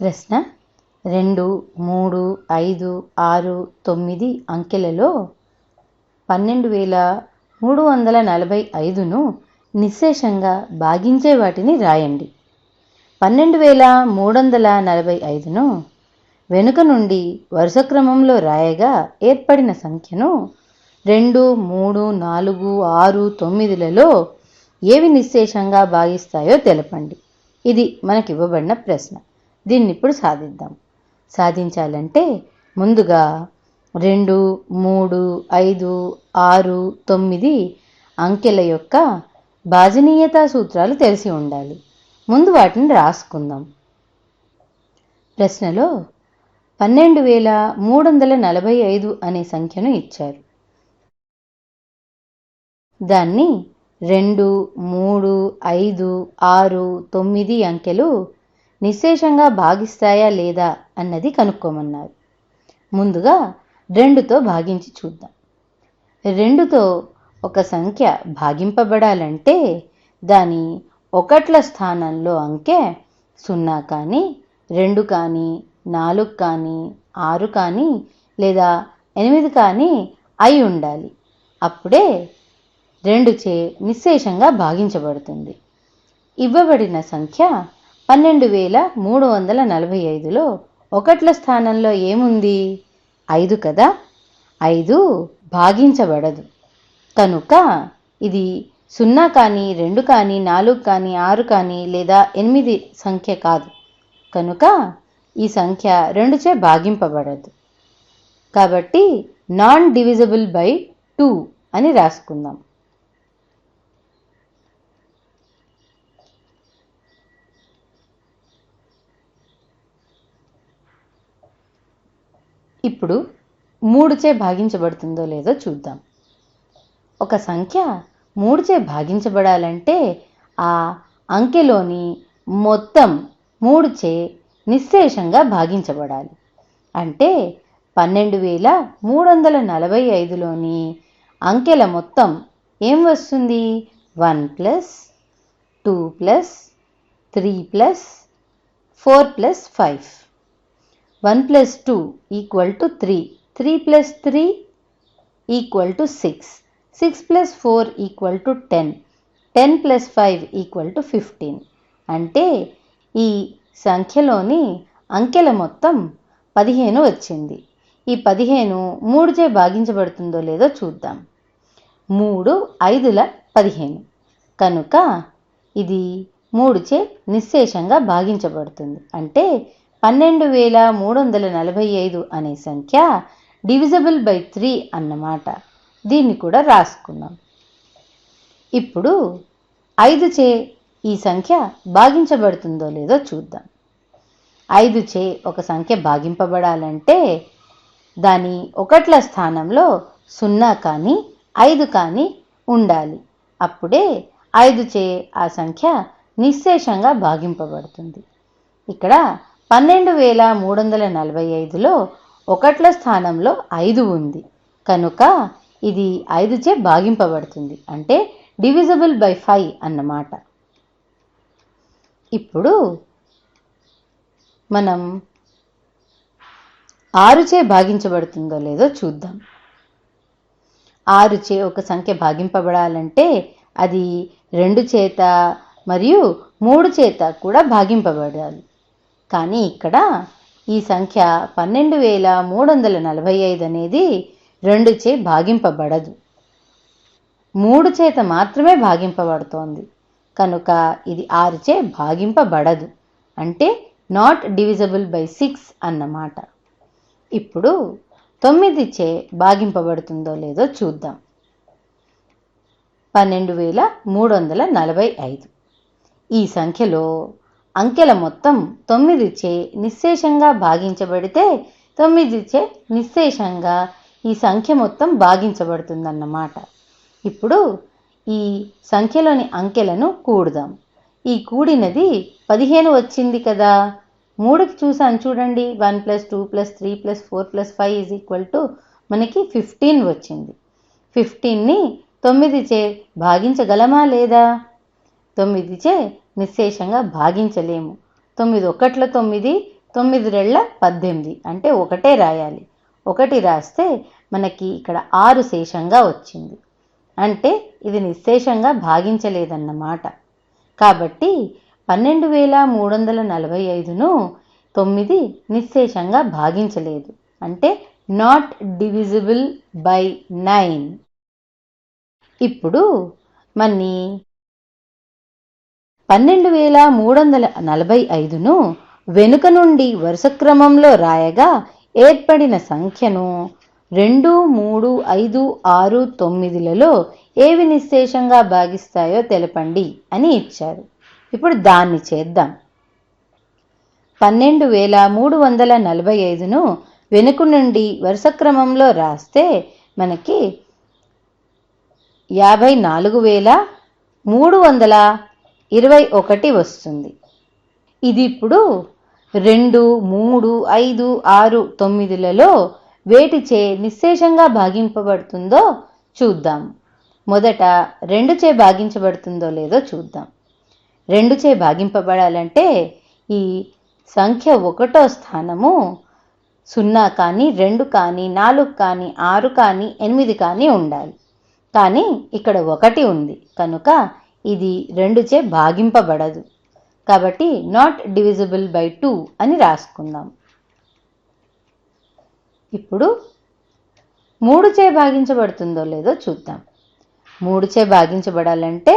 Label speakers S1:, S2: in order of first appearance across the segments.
S1: ప్రశ్న రెండు మూడు ఐదు ఆరు తొమ్మిది అంకెలలో పన్నెండు వేల మూడు వందల నలభై ఐదును నిశ్శేషంగా భాగించే వాటిని రాయండి. పన్నెండు వేల మూడు వందల నలభై ఐదును వెనుక నుండి వరుస క్రమంలో రాయగా ఏర్పడిన సంఖ్యను రెండు మూడు నాలుగు ఆరు తొమ్మిదిలలో ఏవి నిశ్శేషంగా భాగిస్తాయో తెలపండి. ఇది మనకి ఇవ్వబడిన ప్రశ్న. దీన్ని ఇప్పుడు సాధిద్దాం. సాధించాలంటే ముందుగా రెండు మూడు ఐదు ఆరు తొమ్మిది అంకెల యొక్క భాజనీయతా సూత్రాలు తెలిసి ఉండాలి. ముందు వాటిని రాసుకుందాం. ప్రశ్నలో పన్నెండు వేల మూడు వందల నలభై ఐదు అనే సంఖ్యను ఇచ్చారు. దాన్ని రెండు మూడు ఐదు ఆరు తొమ్మిది అంకెలు నిశేషంగా భాగిస్తాయా లేదా అన్నది కనుక్కోమన్నారు. ముందుగా రెండుతో భాగించి చూద్దాం. రెండుతో ఒక సంఖ్య భాగింపబడాలంటే దాని ఒకట్ల స్థానంలో అంకె సున్నా కానీ రెండు కానీ నాలుగు కానీ ఆరు కానీ లేదా ఎనిమిది కానీ అయి ఉండాలి. అప్పుడే రెండు చే నిశ్శేషంగా భాగించబడుతుంది. ఇవ్వబడిన సంఖ్య పన్నెండు వేల మూడు వందల నలభై ఐదులో ఒకట్ల స్థానంలో ఏముంది? ఐదు కదా? ఐదు భాగించబడదు. కనుక ఇది సున్నా కానీ రెండు కానీ నాలుగు కానీ ఆరు కానీ లేదా ఎనిమిది సంఖ్య కాదు. కనుక ఈ సంఖ్య రెండుచే భాగింపబడదు. కాబట్టి నాన్ డివిజబుల్ బై టూ అని రాసుకుందాం. ఇప్పుడు మూడుచే భాగించబడుతుందో లేదో చూద్దాం. ఒక సంఖ్య మూడుచే భాగించబడాలంటే ఆ అంకెలోని మొత్తం మూడుచే నిశ్శేషంగా భాగించబడాలి. అంటే పన్నెండు వేల మూడు వందల నలభై ఐదులోని అంకెల మొత్తం ఏం వస్తుంది? One plus two plus three plus four plus five. One plus two equal to three. Three plus three equal to six. Six plus four equal to ten. Ten plus five equal to fifteen. అంటే ఈ సంఖ్యలోని అంకెల మొత్తం పదిహేను వచ్చింది. ఈ పదిహేను మూడుచే భాగించబడుతుందో లేదో చూద్దాం. మూడు ఐదుల పదిహేను. కనుక ఇది మూడుచే నిశ్శేషంగా భాగించబడుతుంది. అంటే పన్నెండు వేల మూడు వందల నలభై ఐదు అనే సంఖ్య డివిజబుల్ బై త్రీ అన్నమాట. దీన్ని కూడా రాసుకుందాం. ఇప్పుడు ఐదు చే ఈ సంఖ్య భాగించబడుతుందో లేదో చూద్దాం. ఐదు చే ఒక సంఖ్య భాగింపబడాలంటే దాని ఒకట్ల స్థానంలో సున్నా కానీ ఐదు కానీ ఉండాలి. అప్పుడే ఐదు చే ఆ సంఖ్య నిశ్శేషంగా భాగింపబడుతుంది. ఇక్కడ పన్నెండు వేల మూడు వందల నలభై ఐదులో ఒకట్ల స్థానంలో ఐదు ఉంది. కనుక ఇది ఐదుచే భాగింపబడుతుంది. అంటే డివిజబుల్ బై ఫైవ్ అన్నమాట. ఇప్పుడు మనం ఆరుచే భాగించబడుతుందో లేదో చూద్దాం. ఆరుచే ఒక సంఖ్య భాగింపబడాలంటే అది రెండు చేత మరియు మూడు చేత కూడా భాగింపబడాలి. కానీ ఇక్కడ ఈ సంఖ్య పన్నెండు వేల మూడు వందల నలభై ఐదు అనేది రెండు చే భాగింపబడదు. మూడు చేత మాత్రమే భాగింపబడుతోంది. కనుక ఇది ఆరుచే భాగింపబడదు. అంటే నాట్ డివిజబుల్ బై సిక్స్ అన్నమాట. ఇప్పుడు తొమ్మిది చే భాగింపబడుతుందో లేదో చూద్దాం. పన్నెండు వేల మూడు వందల నలభై ఐదు. ఈ సంఖ్యలో అంకెల మొత్తం తొమ్మిది చే నిశ్శేషంగా భాగించబడితే తొమ్మిది చే నిశ్శేషంగా ఈ సంఖ్య మొత్తం భాగించబడుతుందన్నమాట. ఇప్పుడు ఈ సంఖ్యలోని అంకెలను కూడుదాం. ఈ కూడినది పదిహేను వచ్చింది కదా. మూడుకి చూసాను చూడండి. One plus two plus three plus four plus five is equal to మనకి ఫిఫ్టీన్ వచ్చింది. ఫిఫ్టీన్ని తొమ్మిది చే భాగించగలమా లేదా? తొమ్మిది చే నిశ్శేషంగా భాగించలేము. తొమ్మిది ఒకట్ల తొమ్మిది తొమ్మిది రెళ్ళ పద్దెనిమిది. అంటే ఒకటే రాయాలి. ఒకటి రాస్తే మనకి ఇక్కడ ఆరు శేషంగా వచ్చింది. అంటే ఇది నిశ్శేషంగా భాగించలేదన్నమాట. కాబట్టి పన్నెండు వేల మూడు వందల నలభై ఐదును తొమ్మిది నిశ్శేషంగా భాగించలేదు. అంటే నాట్ డివిజిబుల్ బై నైన్ ఇప్పుడు మనీ పన్నెండు వేల మూడు వందల నలభై ఐదును వెనుక నుండి వరుస క్రమంలో రాయగా ఏర్పడిన సంఖ్యను రెండు మూడు ఐదు ఆరు తొమ్మిదిలలో ఏవి నిశ్శేషంగా భాగిస్తాయో తెలపండి అని ఇచ్చారు. ఇప్పుడు దాన్ని చేద్దాం. పన్నెండు వేల మూడు వందల నలభై ఐదును వెనుక నుండి వరుస క్రమంలో రాస్తే మనకి యాభై నాలుగు వేల మూడు వందల ఇరవై ఒకటి వస్తుంది. ఇది ఇప్పుడు రెండు మూడు ఐదు ఆరు తొమ్మిదిలలో వేటిచే నిశ్శేషంగా భాగింపబడుతుందో చూద్దాం. మొదట రెండు చే భాగించబడుతుందో లేదో చూద్దాం. రెండు చే భాగింపబడాలంటే ఈ సంఖ్య ఒకటో స్థానము సున్నా కానీ రెండు కానీ నాలుగు కానీ ఆరు కానీ ఎనిమిది కానీ ఉండాలి. కానీ ఇక్కడ ఒకటి ఉంది. కనుక ఇది రెండుచే భాగింపబడదు. కాబట్టి నాట్ డివిజిబుల్ బై టూ అని రాసుకుందాం. ఇప్పుడు మూడు చే భాగించబడుతుందో లేదో చూద్దాం. మూడు చే భాగించబడాలంటే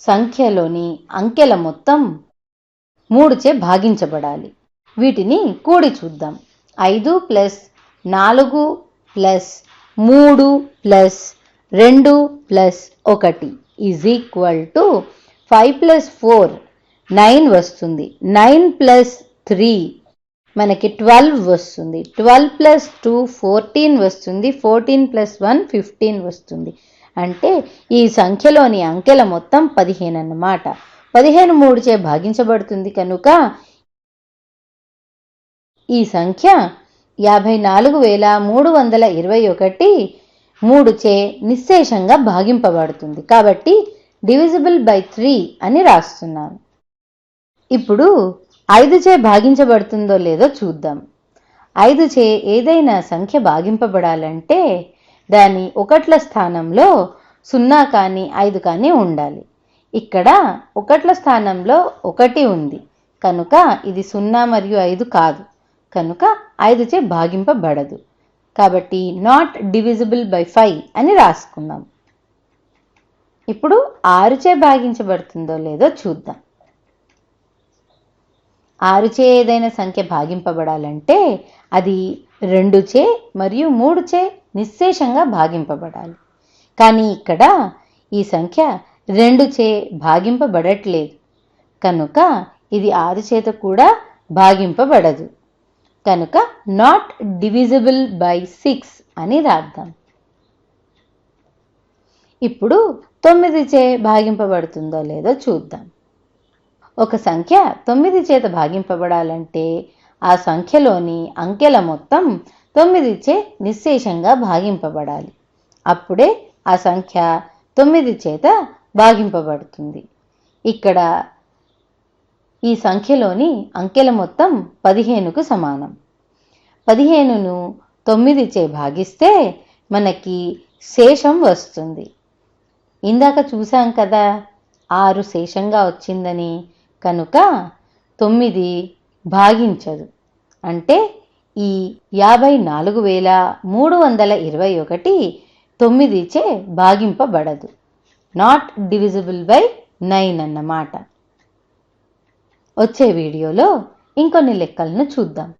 S1: సంఖ్యలోని అంకెల మొత్తం మూడు చే భాగించబడాలి. వీటిని కూడి చూద్దాం. ఐదు ప్లస్ నాలుగు ప్లస్ మూడు ప్లస్ రెండు ప్లస్ ఒకటి. Is equal to five plus four nine వస్తుంది. నైన్ ప్లస్ త్రీ మనకి ట్వెల్వ్ వస్తుంది. ట్వెల్వ్ ప్లస్ టూ ఫోర్టీన్ వస్తుంది. ఫోర్టీన్ ప్లస్ వన్ ఫిఫ్టీన్ వస్తుంది. అంటే ఈ సంఖ్యలోని అంకెల మొత్తం పదిహేను అన్నమాట. పదిహేను మూడుచే భాగించబడుతుంది కనుక ఈ సంఖ్య యాభై నాలుగు వేల మూడు వందల ఇరవై ఒకటి మూడుచే నిశ్శేషంగా భాగింపబడుతుంది. కాబట్టి డివిజిబుల్ బై త్రీ అని రాస్తున్నాను ఇప్పుడు ఐదుచే భాగించబడుతుందో లేదో చూద్దాం. ఐదుచే ఏదైనా సంఖ్య భాగింపబడాలంటే దాని ఒకట్ల స్థానంలో సున్నా కానీ ఐదు కానీ ఉండాలి. ఇక్కడ ఒకట్ల స్థానంలో ఒకటి ఉంది. కనుక ఇది సున్నా మరియు ఐదు కాదు. కనుక ఐదుచే భాగింపబడదు. కాబట్టి నాట్ డివిజిబుల్ బై ఫైవ్ అని రాసుకుందాం. ఇప్పుడు ఆరుచే భాగించబడుతుందో లేదో చూద్దాం. ఆరుచే ఏదైనా సంఖ్య భాగింపబడాలంటే అది రెండుచే మరియు మూడుచే నిశ్శేషంగా భాగింపబడాలి. కానీ ఇక్కడ ఈ సంఖ్య రెండుచే భాగింపబడట్లేదు. కనుక ఇది ఆరు చేత కూడా భాగింపబడదు. కనుక నాట్ డివిజిబుల్ బై సిక్స్ అని రాద్దాం. ఇప్పుడు తొమ్మిది చే భాగింపబడుతుందో లేదో చూద్దాం. ఒక సంఖ్య తొమ్మిది చేత భాగింపబడాలంటే ఆ సంఖ్యలోని అంకెల మొత్తం తొమ్మిది చే నిశ్శేషంగా భాగింపబడాలి. అప్పుడే ఆ సంఖ్య తొమ్మిది చేత భాగింపబడుతుంది. ఇక్కడ ఈ సంఖ్యలోని అంకెల మొత్తం పదిహేనుకు సమానం. పదిహేనును తొమ్మిదిచే భాగిస్తే మనకి శేషం వస్తుంది. ఇందాక చూసాం కదా ఆరు శేషంగా వచ్చిందని. కనుక తొమ్మిది భాగించదు. అంటే ఈ యాభై నాలుగు వేల మూడు వందల ఇరవై ఒకటి తొమ్మిదిచే భాగింపబడదు. నాట్ డివిజిబుల్ బై నైన్ అన్నమాట. వచ్చే వీడియోలో ఇంకొన్ని లెక్కలను చూద్దాం.